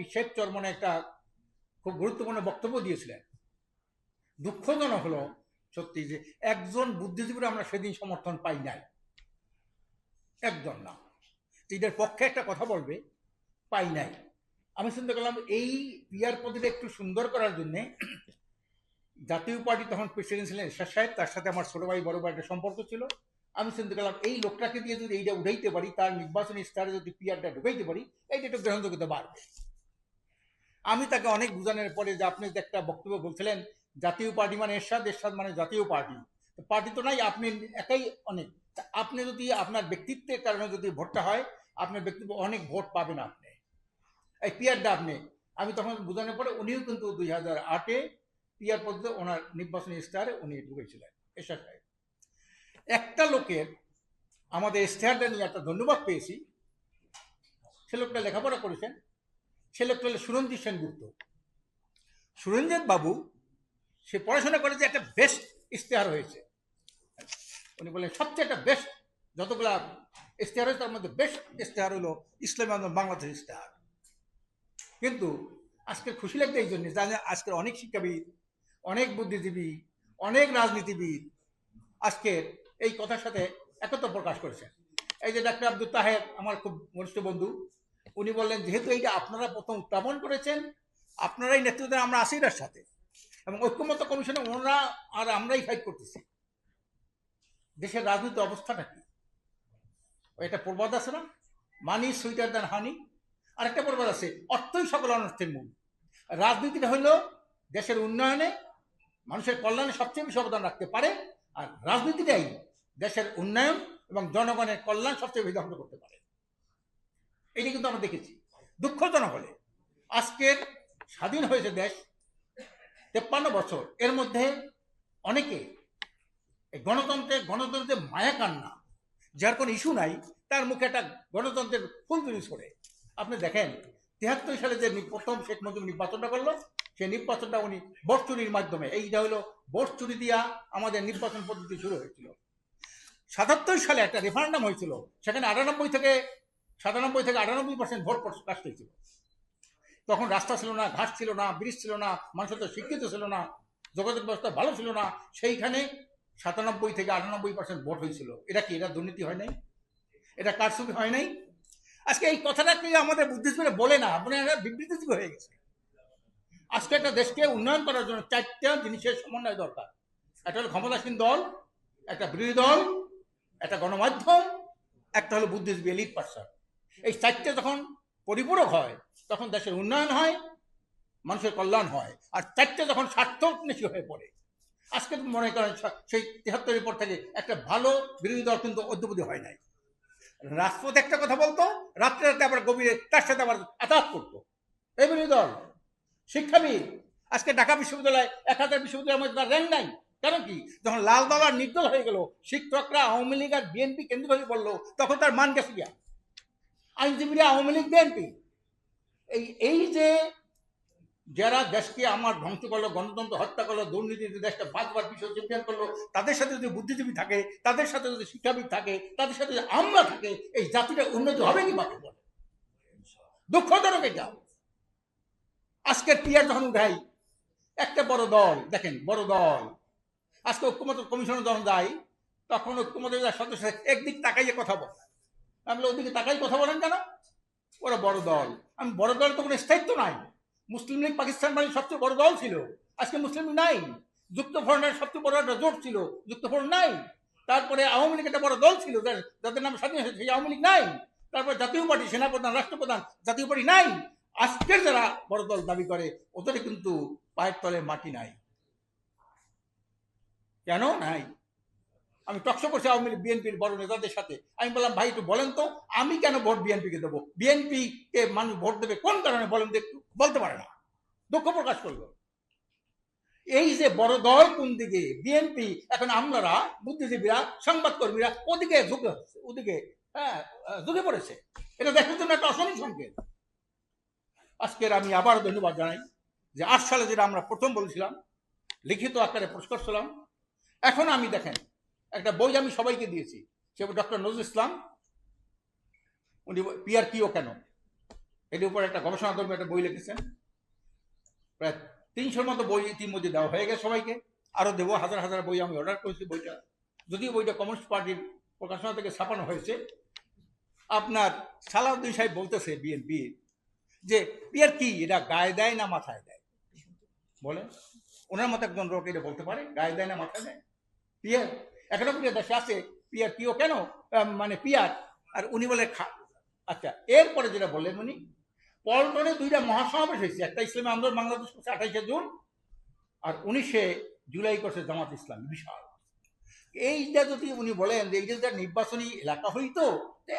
পিসেব চরমনে একটা খুব গুরুত্বপূর্ণ বক্তব্য দিয়েছিলেন। দুঃখজনক হলো সত্যি যে একজন বুদ্ধিজীবীর আমরা সেদিন সমর্থন পাই নাই। একজন না। এদের পক্ষে একটা কথা বলবে, পাই নাই। আমি চিন্তা করলাম এই পিয়ার পদ্ধতি একটু সুন্দর করার জন্যে জাতীয় পার্টি তখন প্রেসিডেন্ট ছিলেন এরশাদ সাহেব, তার সাথে আমার ছোট ভাই, বড় ভাই একটা সম্পর্ক ছিল। আমি চিন্তা করলাম এই লোকটাকে দিয়ে যদি এইটা উঠাইতে পারি, তার নির্বাচনী স্তরে যদি পিয়ারটা ঢুকাইতে পারি, এইটা একটু গ্রহণযোগ্যতা বাড়বে। আমি তাকে অনেক বুঝানোর পরে যে আপনি একটা বক্তব্য বলছিলেন, জাতীয় পার্টি মানে এরশাদ এরশাদ মানে জাতীয় পার্টি। পার্টি তো নাই, আপনি একাই অনেক। আপনি যদি আপনার ব্যক্তিত্বের কারণে যদি ভোটটা হয়, আপনার ব্যক্তিত্ব অনেক ভোট পাবেন আপনি। এই পিয়ারটা আপনি। আমি তখন বোঝানোর পরে উনিও কিন্তু দুই হাজার আটে পিয়ার পদ্ধতি ওনার নির্বাচনী ইস্তাহারে উনি ঢুকেছিলেন, এরশাদ সাহেব। একটা লোকের আমাদের ইস্তেহারটা নিয়ে একটা ধন্যবাদ পেয়েছি। সে লোকটা লেখাপড়া করেছেন। সে লোকটা হলো সুরঞ্জিত সেনগুপ্ত। সুরঞ্জিত বাবু, সে পড়াশোনা করে যে একটা বেস্ট ইশতেহার হয়েছে। উনি বললেন, সবচেয়ে একটা বেস্ট যতগুলা ইশতেহার হয়েছে, তার মধ্যে বেস্ট ইশতেহার হলো ইসলামী আন্দোলন বাংলাদেশ ইশতেহার। কিন্তু আজকে খুশি লাগছে এই জন্য, জানে আজকের অনেক শিক্ষাবিদ, অনেক বুদ্ধিজীবী, অনেক রাজনীতিবিদ আজকের এই কথার সাথে একত্র প্রকাশ করেছেন। এই যে ডাক্তার আব্দুল তাহের, আমার খুব ঘনিষ্ঠ বন্ধু উনি বললেন, যেহেতু এইটা আপনারা প্রথম উত্থাপন করেছেন, আপনারাই নেতৃত্ব আমরা এটার সাথে। এবং ঐক্যমত কমিশনে ওনারা আর আমরাই ফাইট করতেছি। দেশের রাজনৈতিক অবস্থাটা কি? এটা প্রবাদ আছে না? মানি সুইটার দ্যান হানি আরেকটা প্রবাদ আছে, অর্থই সকল অনর্থের মূল। রাজনীতিটা হইল দেশের উন্নয়নে, মানুষের কল্যাণে সবচেয়ে বেশি অবদান রাখতে পারে, আর রাজনীতিটাই দেশের উন্নয়ন এবং জনগণের কল্যাণ সবচেয়ে বেশি করতে পারে। এটি কিন্তু আমরা দেখেছি। দুঃখজনক হলে আজকের স্বাধীন হয়েছে দেশ তেপ্পান্ন বছর। এর মধ্যে অনেকে গণতন্ত্রে, গণতন্ত্রের মায়া কান্না, যার কোনো ইস্যু নাই, তার মুখে একটা গণতন্ত্রের ফুল জিনিস করে। আপনি দেখেন তিয়াত্তর সালে যে প্রথম শেখ মুজিব নির্বাচনটা করল, সেই নির্বাচনটা উনি ভোট চুরির মাধ্যমে এইটা হলো ভোট চুরি দিয়া আমাদের নির্বাচন পদ্ধতি শুরু হয়েছিল। সাতাত্তর সালে একটা রেফারেন্ডাম হয়েছিল, সেখানে আটানব্বই থেকে সাতানব্বই থেকে আটানব্বই পার্সেন্ট ভোট কাস্ট হয়েছিল। তখন রাস্তা ছিল না ঘাট ছিল না, ব্রিজ ছিল না মানুষ তো শিক্ষিত ছিল না, যোগাযোগ ব্যবস্থা ভালো ছিল না, সেইখানে সাতানব্বই থেকে আটানব্বই পার্সেন্ট ভোট হয়েছিল। এটা কি, এটা দুর্নীতি হয় নাই? এটা কারসুপি হয় নাই? আজকে এই কথাটা কি আমাদের বুদ্ধিজীবীরা বলে না আপনারা বিবৃতিজীবী হয়ে গেছে। আজকে একটা দেশকে উন্নয়ন করার জন্য চারটা জিনিসের সমন্বয় দরকার। একটা হলো ক্ষমতাসীন দল, একটা বিরোধী দল, একটা গণমাধ্যম, একটা হলো বুদ্ধিজীবী এলিট পার্সন। এই চারটে যখন পরিপূরক হয়, তখন দেশের উন্নয়ন হয়, মানুষের কল্যাণ হয়। আর চারটে যখন স্বার্থন্বেষী হয়ে পড়ে, আজকে মনে করেন সেই তেহাত্তরের পর থেকে একটা ভালো বিরোধী দল কিন্তু অদ্যপতি হয় নাই। রাজপথ একটা কথা বলতো, রাত্রে রাতে আবার গভীরে তার সাথে আবার আতাত করতো। এই বিরোধী দল, শিক্ষাবিদ, আজকে ঢাকা বিশ্ববিদ্যালয় এক হাজার বিশ্ববিদ্যালয়ের মধ্যে তার র্যাঙ্ক নাই কারণ কি? যখন লাল দল আর নির্দল হয়ে গেল, শিক্ষকরা আওয়ামী লীগ আর বিএনপি কেন্দ্র হয়ে বলল, তখন তার মান গেছে গিয়া। আইনজীবীরা আওয়ামী লীগ বিএনপি, এই এই যে যারা দেশকে আমার ধ্বংস করল, গণতন্ত্র হত্যা করল, দুর্নীতিতে দেশটা পাঁচবার বিশ্ব চ্যাম্পিয়ন করল, তাদের সাথে যদি বুদ্ধিজীবী থাকে, তাদের সাথে যদি শিক্ষাবিদ থাকে, তাদের সাথে যদি আমরা থাকে, এই জাতিটা উন্নতি হবে কি বাকি বলে? দুঃখজনক এটা। আজকের পিয়ার যখন উঠাই, একটা বড় দল, দেখেন, বড় দল। আজকে ঐক্যমত কমিশনে যখন যাই তখন ঐক্যমতের সদস্য একদিক তাকাইয়ে কথা বলে। আমি ওদিকে তাকাই, কথা বলেন কেন? ওরা বড় দল। আমি বড় দল তো কোনো স্থায়িত্ব নাই। মুসলিম লীগ পাকিস্তান বাড়ির সবচেয়ে বড় দল ছিল। আজকে মুসলিম নাই। যুক্ত ফ্রন্টের সবচেয়ে বড় একটা জোট ছিল। যুক্ত ফ্রন্ট নাই। তারপরে আওয়ামী লীগ একটা বড় দল ছিল। যাদের নাম স্বাধীন হয়েছে, সেই আওয়ামী লীগ নাই। তারপর জাতীয় পার্টি, সেনাপ্রধান, রাষ্ট্রপ্রধান, জাতীয় পার্টি নাই। আজকের যারা বড় দল দাবি করে, ওদের কিন্তু পায়ের তলে মাটি নাই। কেন? নাই। আমি টকশো করছি আওয়ামী লীগ, বিএনপির বড় নেতাদের সাথে। আমি বললাম, ভাই, একটু বলেন তো, আমি কেন ভোট বিএনপিকে দেবো? বিএনপি কে মানুষ ভোট দেবে কোন কারণে? বলেন তো একটু, বলতে পারে না। দুঃখ প্রকাশ করল। এই যে বড় দল কোন দিকে? বিএনপি, এখন আমলারা, বুদ্ধিজীবীরা, সংবাদকর্মীরা ওদিকে ঝুঁকে ওদিকে হ্যাঁ ঝুঁকে পড়েছে। এটা দেখার জন্য একটা অশনি সংকেত। আজকের আমি আবার ধন্যবাদ জানাই যে আট সালে যেটা আমরা প্রথম বলেছিলাম, লিখিত আকারে পুরস্কার ছিলাম এখন আমি দেখেন একটা বই আমি সবাইকে দিয়েছি, সে ডক্টর নজরুল ইসলাম, উনি পিয়ার কিও কেন? এটির উপর একটা গবেষণা ধর্মী একটা বই লিখেছেন। প্রায় তিনশোর মতো বই ইতিমধ্যে দেওয়া হয়ে গেছে সবাইকে। আরও দেবো, হাজার হাজার বই আমি অর্ডার করেছি বইটা। যদিও বইটা কমিউনিস্ট পার্টির প্রকাশনা থেকে ছাপানো হয়েছে। আপনার সালাউদ্দিন সাহেব বলতেছে, বিএনপি, যে পিয়ার কি, এটা গায়ে দেয় না মাথায় দেয়? বলে ওনার মতো একজন লোক এটা বলতে পারে, গায়ে দেয় না মাথায় দেয়? পিয়ার এখনও পর্যন্ত দেশে আছে। পিয়ার কিও কেন? মানে পিয়ার। আর উনি বলে খা। আচ্ছা এরপরে যেটা বললেন উনি, পল্টনে দুইটা মহাসমাবেশ হয়েছে। একটা ইসলামী আন্দোলন বাংলাদেশ করছে আঠাইশে জুন, আর উনিশে জুলাই করছে জামাত ইসলাম। বিশাল। এইটা যদি উনি বলেন যে এইটা যদি নির্বাচনী এলাকা হইতো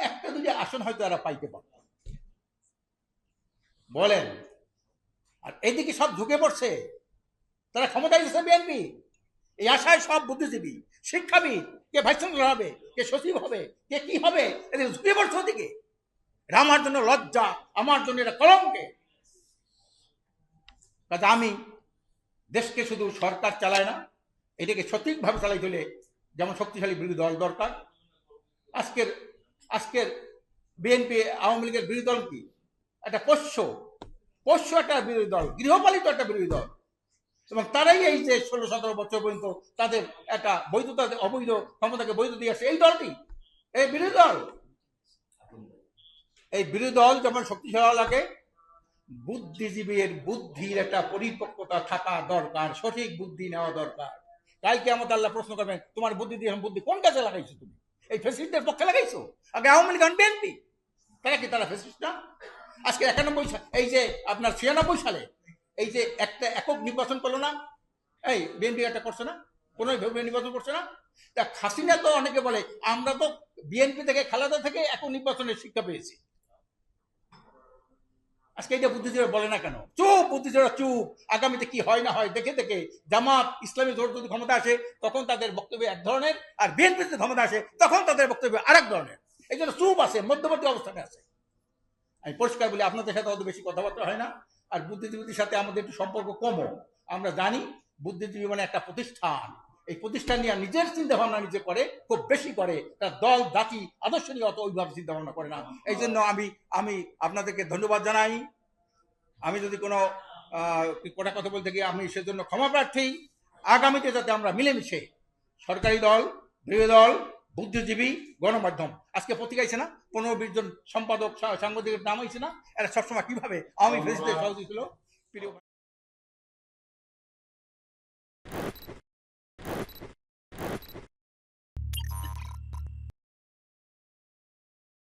একটা দুটি আসন হয়তো এরা পাইতে পারত। বলেন, আর এইদিকে সব ঝুঁকে পড়ছে। তারা ক্ষমতায় বিএনপি। এই আশায় সব বুদ্ধিজীবী। শিক্ষাবিদ কে ভাইস চ্যান্সেলর হবে, কে সচিব হবে, কে কি হবে, এদের ঝুঁকে পড়ছে ওদিকে। আমার জন্য লজ্জা, আমার জন্য এটা কলঙ্কে। কাজে আমি দেশকে শুধু সরকার চালায় না, এটাকে সঠিকভাবে চালাই চলে যেমন শক্তিশালী বিরোধী দল দরকার। আজকের আজকের বিএনপি, আওয়ামী লীগের বিরোধী দল কি? একটা পোষ্য পোষ্য একটা বিরোধী দল, গৃহপালিত একটা বিরোধী দল। এবং তারাই এই যে ষোলো, সতেরো বছর পর্যন্ত তাদের একটা বৈধতা, অবৈধ ক্ষমতাকে বৈধ দিয়ে আসছে। এই দলটি, এই বিরোধী দল, এই বিরোধী দল যেমন শক্তিশালী লাগে, বুদ্ধিজীবীর বুদ্ধির একটা পরিপক্কতা থাকা দরকার, সঠিক বুদ্ধি নেওয়া দরকার। কালকে আমাদের আল্লাহ প্রশ্ন করবেন, তোমার বুদ্ধি দিয়ে বুদ্ধি কোন কাজে লাগাইছো তুমি? এই ফেসিলিটির পক্ষে লাগাইছো? আগে আওয়ামী লীগ বিএনপি তারা কি তারা ফেসিলিস্ট না? আজকে একানব্বই সাল এই যে আপনার ছিয়ানব্বই সালে এই যে একটা একক নির্বাচন করল না, এই বিএনপি একটা করছে না, কোনো নির্বাচন করছে না। তা হাসিনা তো অনেকে বলে, আমরা তো বিএনপি থেকে খালেদা থেকে একক নির্বাচনের শিক্ষা পেয়েছি। আজকে এটা বুদ্ধিজীবী বলে না কেন? চুপ বুদ্ধিজীবীরা, চুপ। আগামীতে কি হয় না হয় দেখে দেখে জামাত ইসলামী জোট যদি ক্ষমতা আসে, তখন তাদের বক্তব্য এক ধরনের, আর বিএনপি যদি ক্ষমতা আসে, তখন তাদের বক্তব্য আরেক ধরনের। এই জন্য চুপ আছে, মধ্যবর্তী অবস্থানে আছে। আমি পরিষ্কার বলি, আপনাদের সাথে অত বেশি কথাবার্তা হয় না। আর বুদ্ধিজীবীদের সাথে আমাদের একটু সম্পর্ক কমও। আমরা জানি বুদ্ধিজীবী মানে একটা প্রতিষ্ঠান। এই প্রতিষ্ঠান নিয়ে নিজের চিন্তা ভাবনা নিজে করে, খুব বেশি করে। তার দল, জাতি, আদর্শ নিয়ে অত ওইভাবে চিন্তা ভাবনা করে না। এই জন্য আমি আমি আপনাদেরকে ধন্যবাদ জানাই। আমি যদি কোনো কটা কথা বলতে গিয়ে আমি সেজন্য ক্ষমা প্রার্থী। আগামীতে যাতে আমরা মিলেমিশে সরকারি দল, বিরোধী দল বুদ্ধিজীবী গণমাধ্যম। আজকে পত্রিকা আছে না? পনেরো বিশ জন সম্পাদক সাংবাদিকের নাম হয়েছে না? এরা সবসময় কীভাবে আমি ফেসবুকে সহযোগী ছিল?